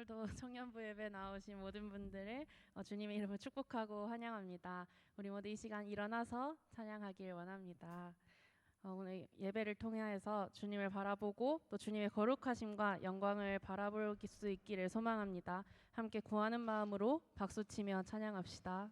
오늘도 청년부 예배 나오신 모든 분들을 어, 주님의 이름으로 축복하고 환영합니다. 우리 모두 이 시간 일어나서 찬양하길 원합니다. 어, 오늘 예배를 통해서 주님을 바라보고 또 주님의 거룩하심과 영광을 바라볼 수 있기를 소망합니다. 함께 구하는 마음으로 박수치며 찬양합시다.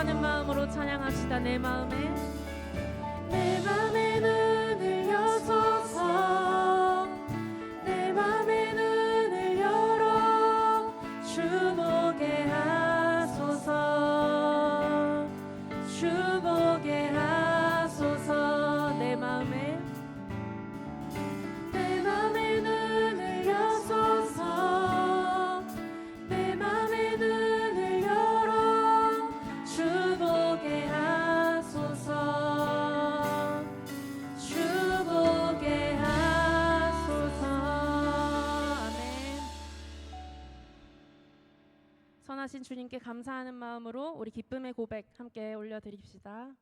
기뻐하는 마음으로 찬양합시다. 내 마음에 주님께 감사하는 마음으로 우리 기쁨의 고백 함께 올려드립시다.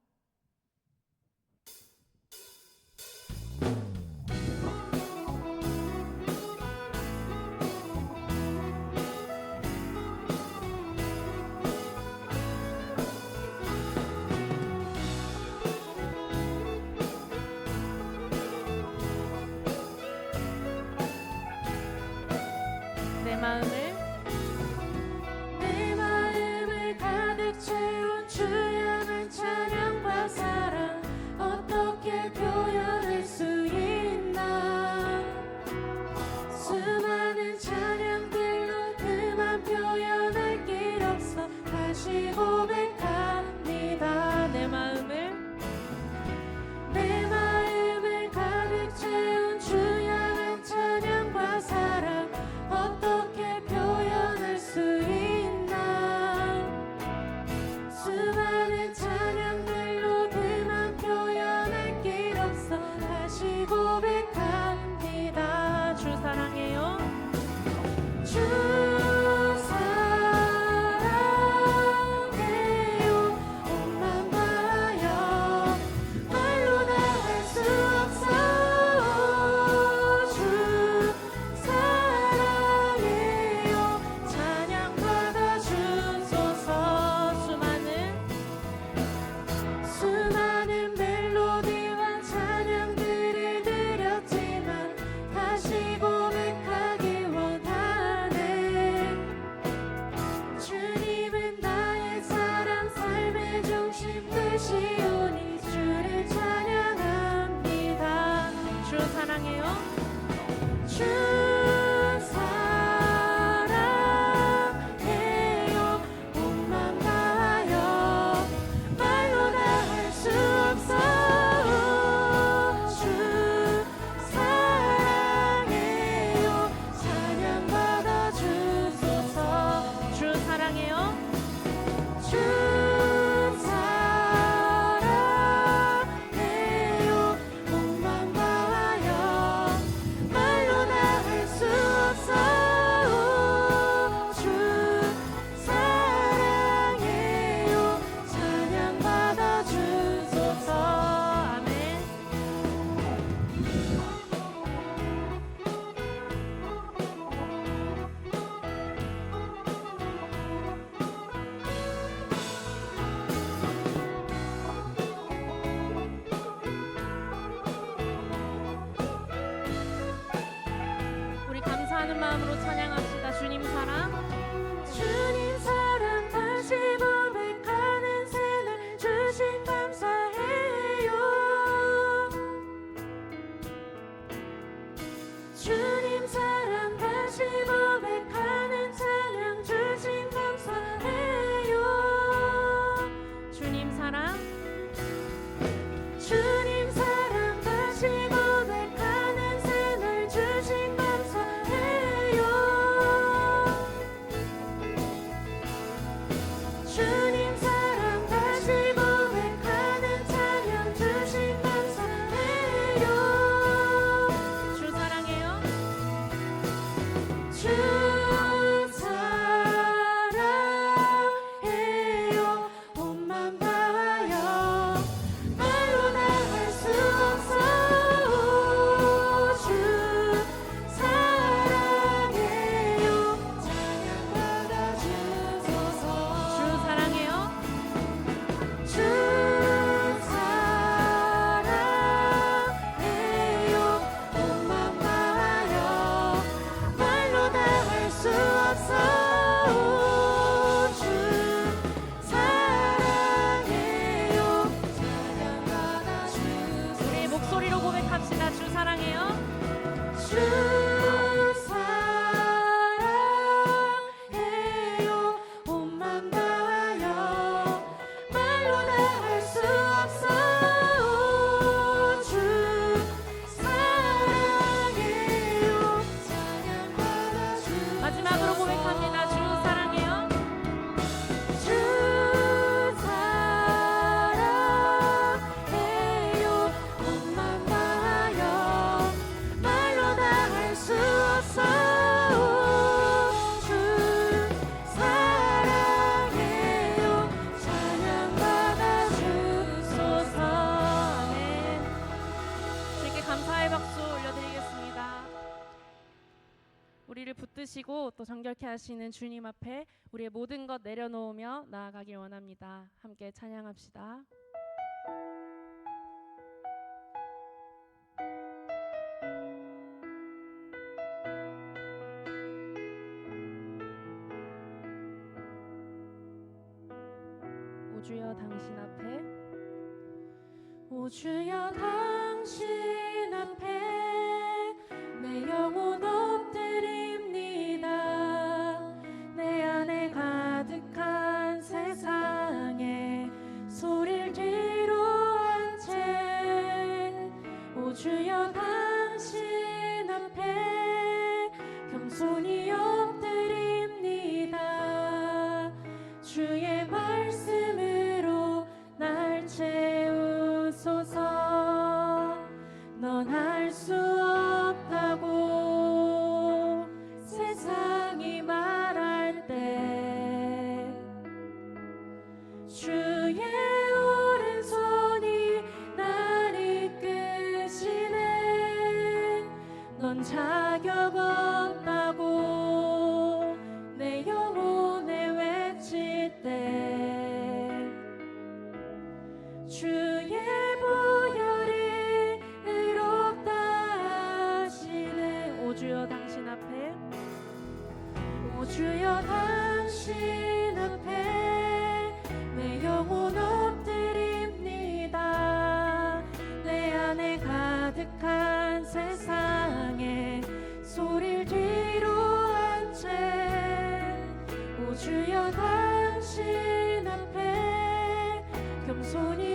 또 정결케 하시는 주님 앞에 우리의 모든 것 내려놓으며 나아가길 원합니다. 함께 찬양합시다. 주여 당신 앞에 오주여 당신 알 수 없다고 손이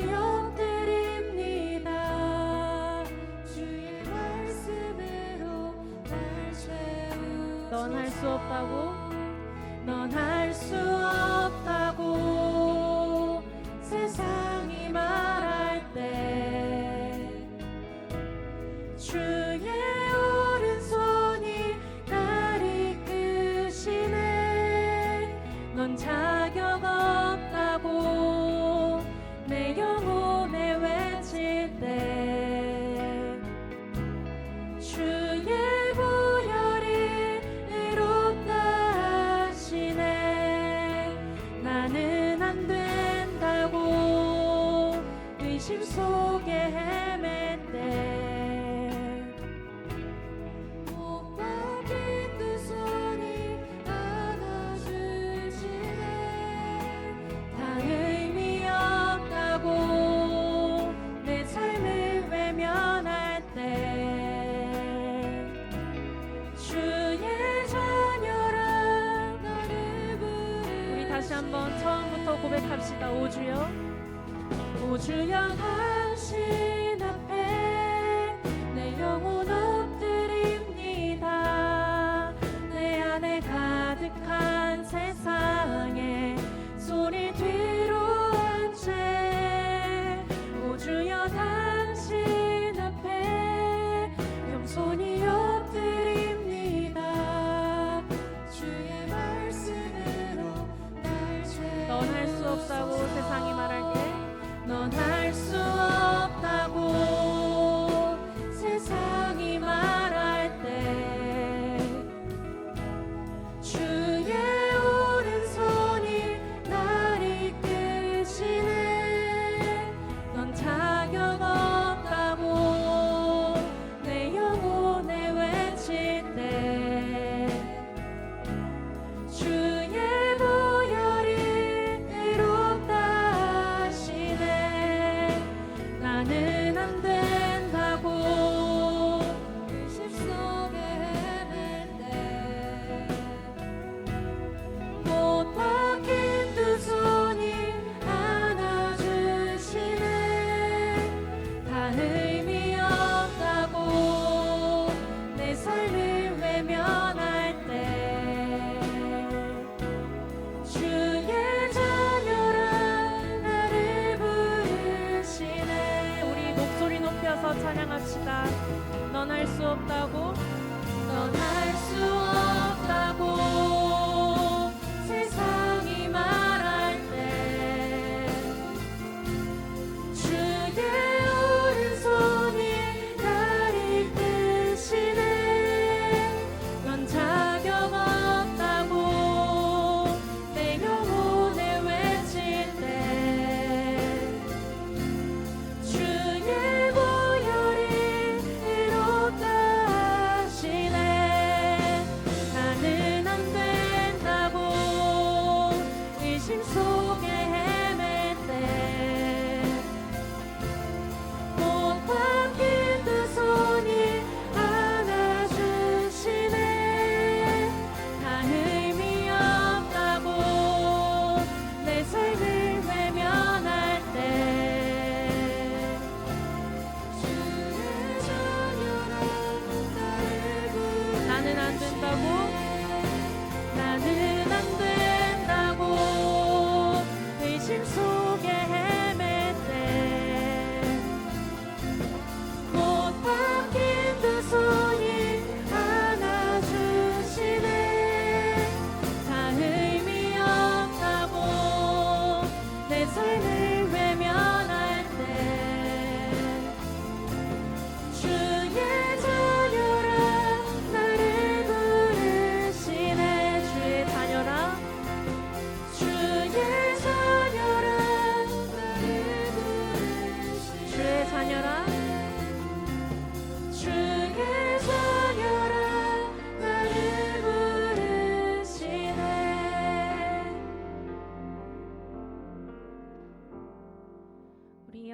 한번 처음부터 고백합시다. 오주여, 오주여 하시. 없다고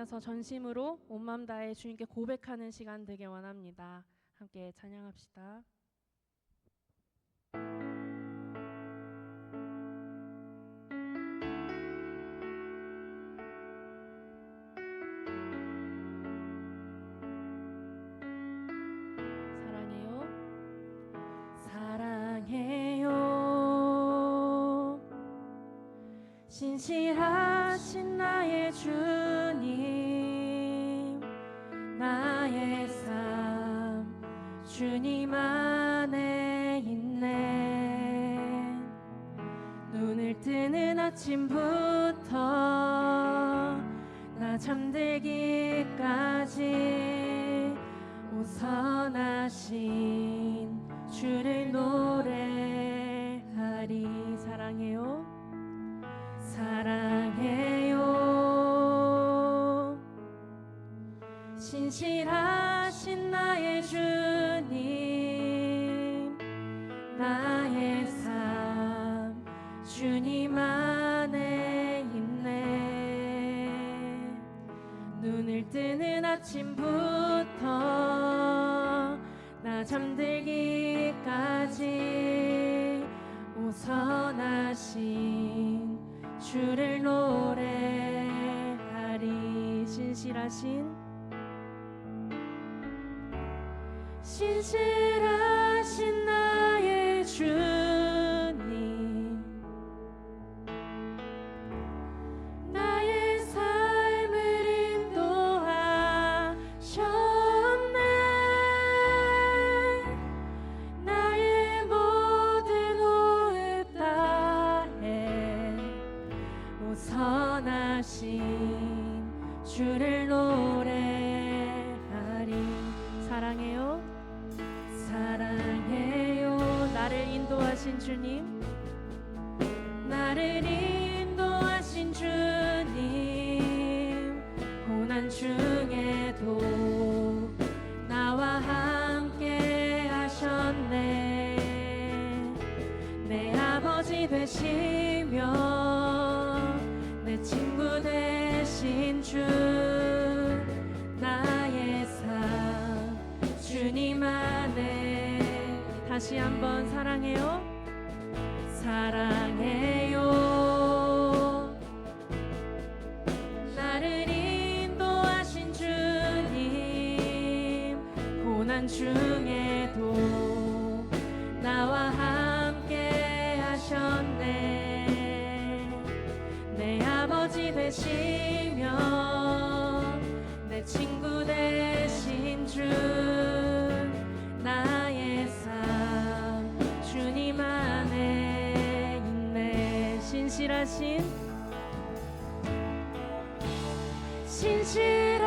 이어서 전심으로 온 마음 다해 주님께 고백하는 시간 되길 원합니다. 함께 찬양합시다. 사랑해요. 사랑해요 신실하신 나의 주 주님 안에 있네. 눈을 뜨는 아침부터 나 잠들기까지 오선하신 주를 노래하리. 사랑해요. 사랑해요. 신실하신 나의 아침부터 나 잠들기까지 오선하신 주를 노래하리. 신실하신 신실하신 주님 안에 다시 한번 사랑해요. 사랑해요 나를 인도하신 주님 고난 중에도 나와 함께 하셨네 내 아버지 되시며 내 친구 되신 주 나의 삶. 주님 안에 있네 신실하신 신실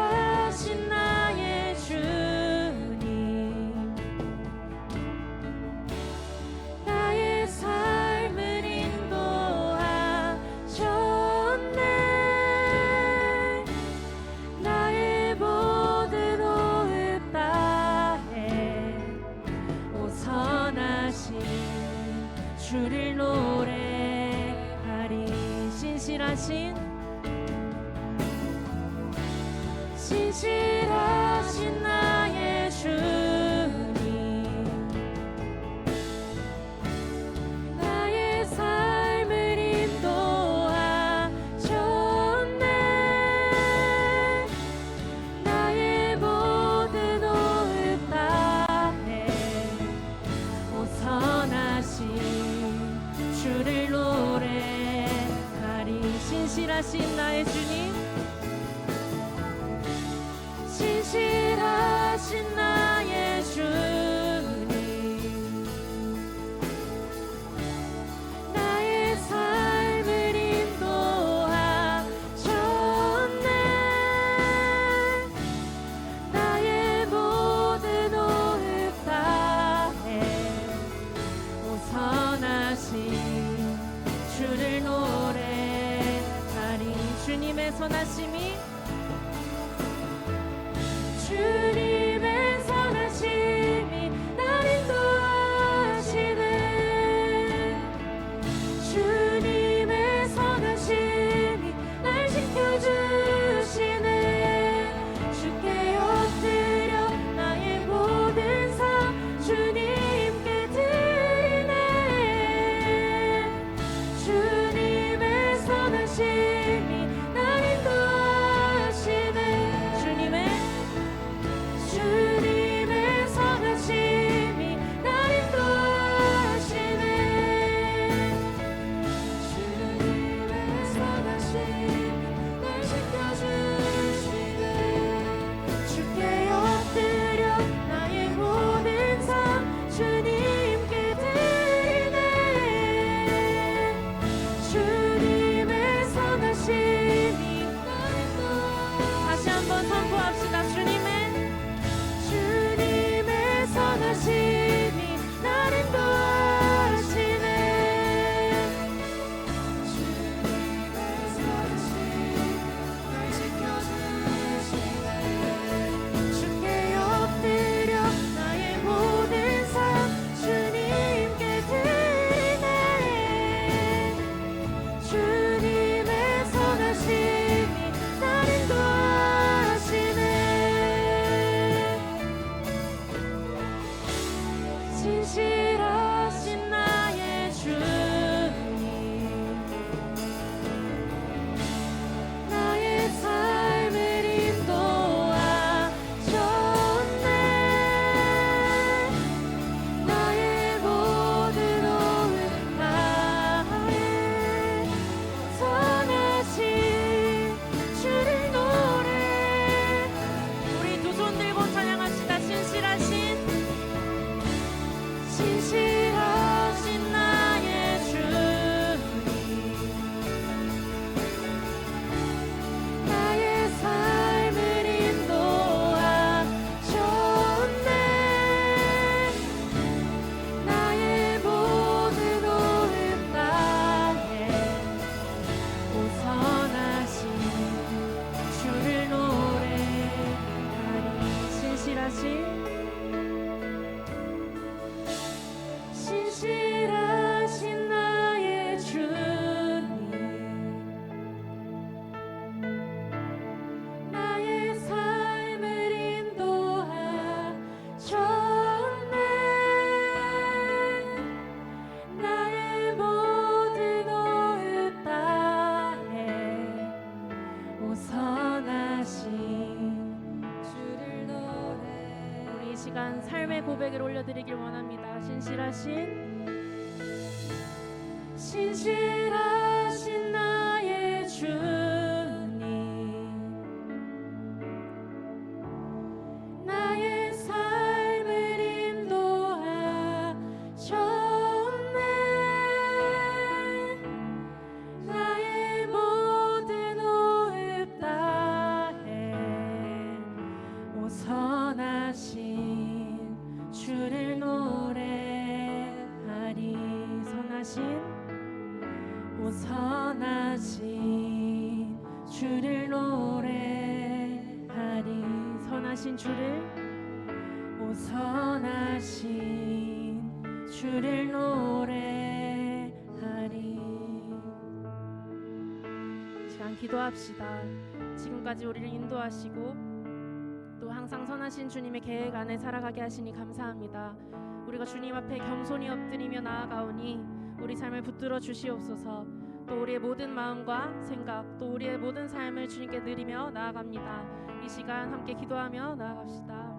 고백을 올려드리길 원합니다. 신실하신 신실 기도합시다. 지금까지 우리를 인도하시고 또 항상 선하신 주님의 계획 안에 살아가게 하시니 감사합니다. 우리가 주님 앞에 겸손히 엎드리며 나아가오니 우리 삶을 붙들어 주시옵소서. 또 우리의 모든 마음과 생각, 또 우리의 모든 삶을 주님께 드리며 나아갑니다. 이 시간 함께 기도하며 나아갑시다.